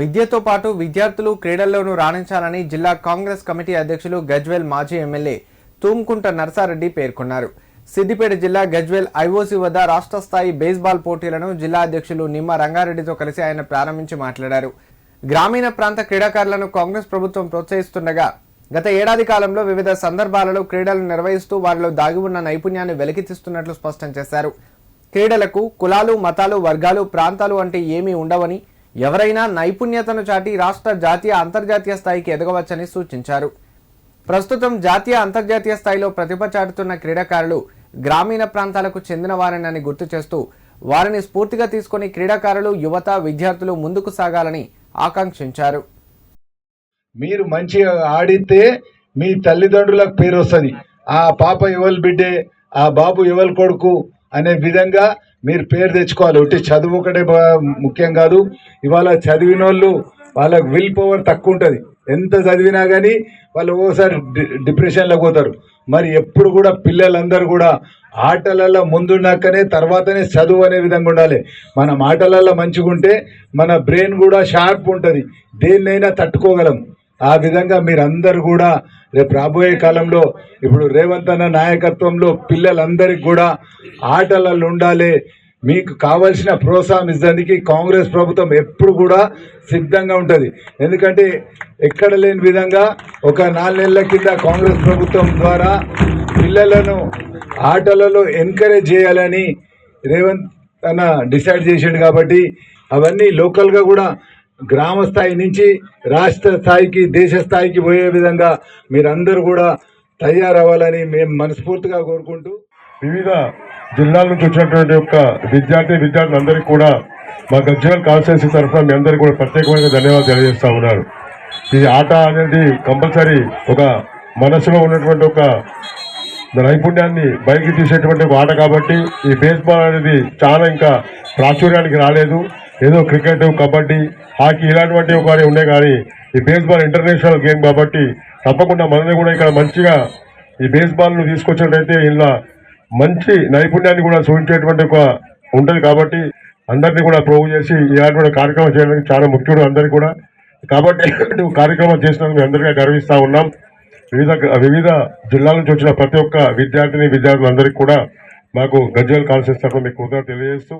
విద్యతో పాటు విద్యార్థులు క్రీడల్లోనూ రాణించాలని జిల్లా కాంగ్రెస్ కమిటీ అధ్యక్షులు గజ్వేల్ మాజీ ఎమ్మెల్యే తూమ్కుంట నర్సారెడ్డి పేర్కొన్నారు. సిద్దిపేట జిల్లా గజ్వేల్ ఐఓసీ వద్ద రాష్ట్ర స్థాయి బేస్బాల్ పోటీలను జిల్లా అధ్యక్షులు నిమ్మ రంగారెడ్డితో కలిసి ఆయన ప్రారంభించి మాట్లాడారు. గ్రామీణ ప్రాంత క్రీడాకారులను కాంగ్రెస్ ప్రభుత్వం ప్రోత్సహిస్తుండగా గత ఏడాది కాలంలో వివిధ సందర్భాలలో క్రీడలు నిర్వహిస్తూ వారిలో దాగి ఉన్న నైపుణ్యాన్ని వెలికితీస్తున్నట్లు స్పష్టం చేశారు. క్రీడలకు కులాలు మతాలు వర్గాలు ప్రాంతాలు అంటే ఏమీ ఉండవని ఎవరైనా నైపుణ్యతను చాటి రాష్ట్ర జాతీయ అంతర్జాతీయ స్థాయికి ఎదగవచ్చని సూచించారు. ప్రస్తుతం జాతీయ అంతర్జాతీయ స్థాయిలో ప్రతిభ చాటుతున్న క్రీడాకారులు గ్రామీణ ప్రాంతాలకు చెందిన వారని గుర్తు చేస్తూ వారిని స్ఫూర్తిగా తీసుకొని క్రీడాకారులు యువత విద్యార్థులు ముందుకు సాగాలని ఆకాంక్షించారు. మీరు మంచిగా ఆడితే మీ తల్లిదండ్రులకు పేరు వస్తుంది. ఆ పాప ఎవరి బిడ్డే? ఆ బాబు ఎవరి కొడుకు? అనే విధంగా మీరు పేరు తెచ్చుకోవాలి. ఒకటి చదువు ఒకటే బా- ముఖ్యం కాదు. ఇవాళ చదివిన వాళ్ళు వాళ్ళకి విల్ పవర్ తక్కువ ఉంటుంది. ఎంత చదివినా కానీ వాళ్ళు ఓసారి డిప్రెషన్లోకి పోతారు. మరి ఎప్పుడు కూడా పిల్లలందరూ కూడా ఆటలలో ముందున్నాకనే తర్వాతనే చదువు అనే విధంగా ఉండాలి. మనం ఆటలలో మంచిగా ఉంటే మన బ్రెయిన్ కూడా షార్ప్ ఉంటుంది. దేన్నైనా తట్టుకోగలం. ఆ విధంగా మీరందరూ కూడా రేపు రాబోయే కాలంలో ఇప్పుడు రేవంత్ అన్న నాయకత్వంలో పిల్లలందరికీ కూడా ఆటలలో ఉండాలి. మీకు కావాల్సిన ప్రోత్సాహం ఇచ్చడానికి కాంగ్రెస్ ప్రభుత్వం ఎప్పుడు కూడా సిద్ధంగా ఉంటుంది. ఎందుకంటే ఎక్కడ లేని విధంగా ఒక నాలుగు నెలల కింద కాంగ్రెస్ ప్రభుత్వం ద్వారా పిల్లలను ఆటలలో ఎంకరేజ్ చేయాలని రేవంత్ అన్న డిసైడ్ చేసాడు కాబట్టి అవన్నీ లోకల్గా కూడా గ్రామ స్థాయి నుంచి రాష్ట్ర స్థాయికి దేశ స్థాయికి పోయే విధంగా మీరందరూ కూడా తయారవ్వాలని మేము మనస్ఫూర్తిగా కోరుకుంటూ వివిధ జిల్లాల నుంచి వచ్చినటువంటి యొక్క విద్యార్థి విద్యార్థులందరికీ కూడా మా గజ్జల్ కాన్స్టిట్యూన్సీ తరఫున మీ అందరికీ కూడా ప్రత్యేకమైన ధన్యవాదాలు తెలియజేస్తూ ఉన్నారు. ఈ ఆట అనేది కంపల్సరీ ఒక మనసులో ఉన్నటువంటి ఒక నైపుణ్యాన్ని బయటికి తీసేటువంటి ఒక ఆట కాబట్టి ఈ బేస్బాల్ అనేది చాలా ఇంకా ప్రాచుర్యానికి రాలేదు. ఏదో క్రికెట్ కబడ్డీ హాకీ ఇలాంటివంటి ఒక ఉన్నాయి కానీ ఈ బేస్బాల్ ఇంటర్నేషనల్ గేమ్ కాబట్టి తప్పకుండా మనల్ని కూడా ఇక్కడ మంచిగా ఈ బేస్బాల్ను తీసుకొచ్చినట్టయితే ఇలా మంచి నైపుణ్యాన్ని కూడా చూపించేటువంటి ఒక ఉంటుంది కాబట్టి అందరినీ కూడా ప్రోవ్ చేసి ఇలాంటి కార్యక్రమం చేయడానికి చాలా ముఖ్యుడు అందరికీ కూడా. కాబట్టి కార్యక్రమం చేసినందుకు మేము అందరికీ గర్విస్తూ ఉన్నాం. వివిధ వివిధ జిల్లాల నుంచి వచ్చిన ప్రతి ఒక్క విద్యార్థిని విద్యార్థులందరికీ కూడా మాకు గజ్వేల్ కాన్సెన్స్ తరఫున మీకు కృతజ్ఞత తెలియజేస్తూ